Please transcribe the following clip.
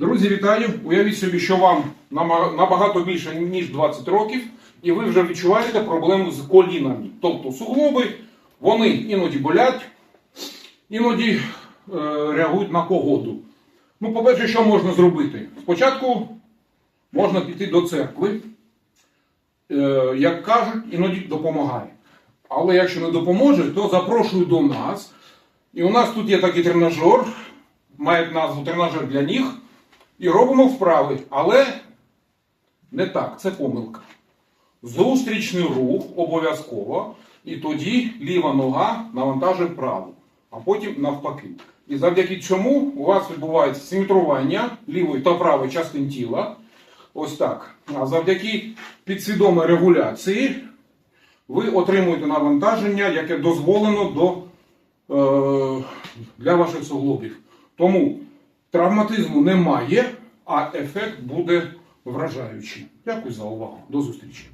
Друзі, вітаю! Уявіть собі, що вам набагато більше, ніж 20 років, і ви вже відчуваєте проблему з колінами. Тобто суглоби, вони іноді болять, іноді е, реагують на погоду. Ну, по-перше, що можна зробити? Спочатку можна піти до церкви, е, як кажуть, іноді допомагає. Але якщо не допоможе, то запрошую до нас. І у нас тут є такий тренажер, має назву тренажер для ніг. І робимо вправи, але не так, це помилка. Зустрічний рух обов'язково, і тоді ліва нога навантажує праву, а потім навпаки. І завдяки чому у вас відбувається симетрування лівої та правої частин тіла. Ось так. А завдяки підсвідомій регуляції ви отримуєте навантаження, яке дозволено до, е, для ваших суглобів. Тому травматизму немає, а ефект буде вражаючий. Дякую за увагу. До зустрічі.